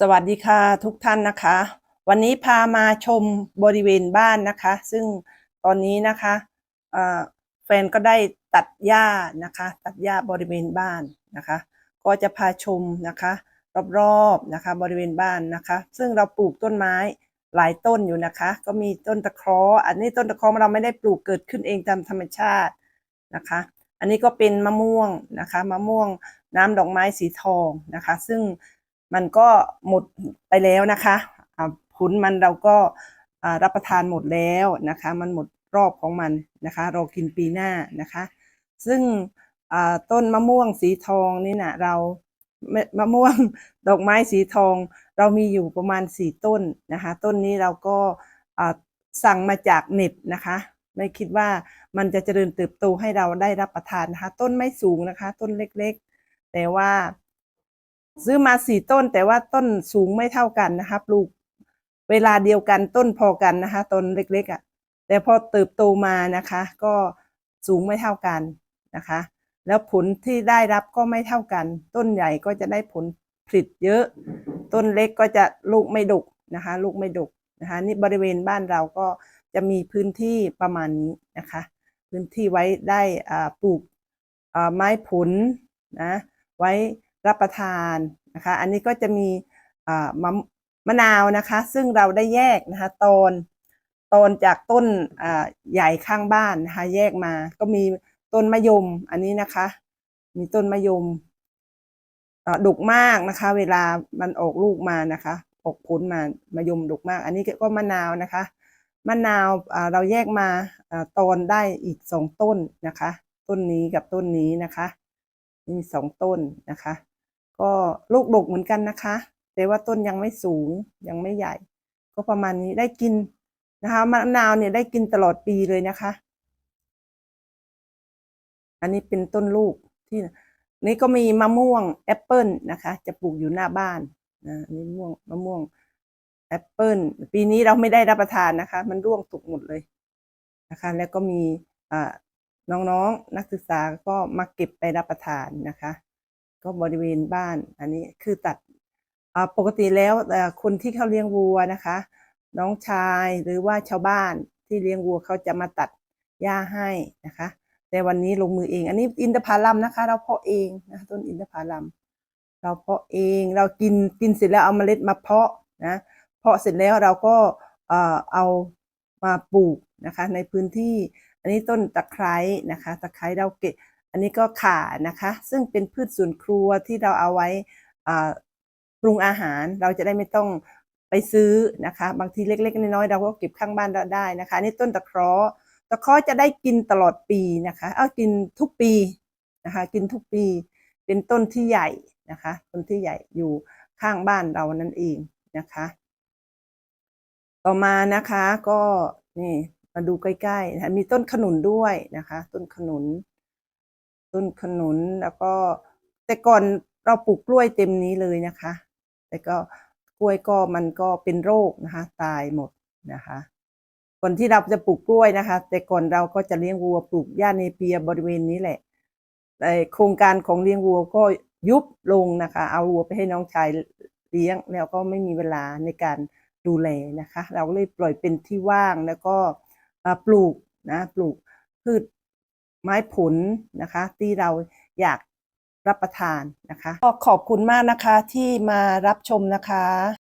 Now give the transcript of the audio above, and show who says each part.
Speaker 1: สวัสดีค่ะทุกท่านนะคะ วันนี้พามาชมบริเวณบ้านนะคะ ซึ่งตอนนี้นะคะแฟนก็ได้ตัดหญ้านะคะ ตัดหญ้าบริเวณบ้านนะคะ ก็จะพาชมนะคะรอบๆนะคะบริเวณบ้านนะคะ ซึ่งเราปลูกต้นไม้หลายต้นอยู่นะคะ ก็มีต้นตะเคราะห์อันนี้ต้นตะเคราะห์เราไม่ได้ปลูกเกิดขึ้นเองตามธรรมชาตินะคะ อันนี้ก็เป็นมะม่วงนะคะมะม่วงน้ำดอกไม้สีทองนะคะ ซึ่ง มันก็หมดไปแล้วนะคะผลมันเราก็รับประทานหมดแล้วนะคะ มันหมดรอบของมันนะคะเรากินปีหน้านะคะ ซึ่งต้นมะม่วงสีทองนี่นะเรามะม่วงดอกไม้สีทอง เรามีอยู่ประมาณสี่ต้นนะคะ ต้นนี้เราก็สั่งมาจากเน็ตนะคะ ไม่คิดว่ามันจะเจริญเติบโตให้เราได้รับประทานนะคะ ต้นไม่สูงนะคะ ต้นเล็กๆ แต่ว่า ซื้อมาสี่ต้นแต่ว่าต้นสูงไม่เท่ากันนะคะปลูกเวลาเดียวกันต้นพอกันนะคะต้นเล็กๆอะ่ะ แต่พอเติบโตมานะคะ ก็สูงไม่เท่ากันนะคะ แล้วผลที่ได้รับก็ไม่เท่ากัน ต้นใหญ่ก็จะได้ผลผลิตเยอะ ต้นเล็กก็จะลูกไม่ดกนะคะ ลูกไม่ดกนะคะนี่บริเวณบ้านเราก็จะมีพื้นที่ประมาณนี้นะคะ พื้นที่ไว้ได้ปลูกไม้ผลนะไว้ รับประทานนะคะ อันนี้ก็จะมีมะมะนาวนะคะ ซึ่งเราได้แยกนะคะตนตนจากต้นใหญ่ข้างบ้านนะคะ แยกมา ก็มีต้นมะยมอันนี้นะคะ มีต้นมะยมอ่าดกมากนะคะ เวลามันออกลูกมานะคะ ออกผลมามะยมดุกมาก อันนี้ก็มะนาวนะคะมะนาวเราแยกมาอ่าตอนได้อีกสองต้นนะคะ ต้นนี้กับต้นนี้นะคะ มีสองต้นนะคะ ก็ลูกดกเหมือนกันนะคะ แต่ว่าต้นยังไม่สูงยังไม่ใหญ่ ก็ประมาณนี้ได้กินนะคะมะนาวเนี่ยได้กินตลอดปีเลยนะคะ อันนี้เป็นต้นลูกที่นี่ก็มีมะม่วงแอปเปิลนะคะ จะปลูกอยู่หน้าบ้านนะนนี้ม่วงมะม่วงแอปเปิลปีนี้เราไม่ได้รับประทานนะคะ มันร่วงตกหมดเลยนะคะ แล้วก็มีอ่าน้องๆนักศึกษาก็มาเก็บไปรับประทานนะคะ ก็บริเวณบ้าน อันนี้คือตัดปกติแล้วคนที่เขาเลี้ยงวัวนะคะ น้องชายหรือว่าชาวบ้านที่เลี้ยงวัวเขาจะมาตัดหญ้าให้นะคะ แต่วันนี้ลงมือเอง อันนี้อินทผลัมนะคะ เราเพาะเองนะต้นอินทผลัม เราเพาะเองเรากินกินเสร็จแล้วเอาเมล็ดมาเพาะนะเพาะเสร็จแล้วเราก็เอามาปลูกนะคะ ในพื้นที่ อันนี้ต้นตะไคร้นะคะ ตะไคร้เราเก็บ อันนี้ก็ข่านะคะ ซึ่งเป็นพืชสวนครัวที่เราเอาไว้ปรุงอาหารเราจะได้ไม่ต้องไปซื้อนะคะ บางทีเล็กๆน้อยๆเราก็เก็บข้างบ้านเราได้นะคะ นี่ต้นตะเคราะห์ตะเคราะห์จะได้กินตลอดปีนะคะเอากินทุกปีนะคะ กินทุกปี เป็นต้นที่ใหญ่นะคะต้นที่ใหญ่อยู่ข้างบ้านเรานั่นเองนะคะ ต่อมานะคะก็นี่มาดูใกล้ๆนะะมีต้นขนุนด้วยนะคะ ต้นขนุน ต้นขนุนแล้วก็ แต่ก่อนเราปลูกกล้วยเต็มนี้เลยนะคะ แต่ก็กล้วยก็มันก็เป็นโรคนะคะ ตายหมดนะคะ ก่อนที่เราจะปลูกกล้วยนะคะ แต่ก่อนเราก็จะเลี้ยงวัวปลูกหญ้าเนเปียบริเวณนี้แหละแต่โครงการของเลี้ยงวัวก็ยุบลงนะคะ เอาวัวไปให้น้องชายเลี้ยงแล้วก็ไม่มีเวลาในการดูแลนะคะ เราเลยปล่อยเป็นที่ว่างแล้วก็ปลูกนะปลูกพืช ไม้ผลนะคะที่เราอยากรับประทานนะคะก็ขอบคุณมากนะคะที่มารับชมนะคะ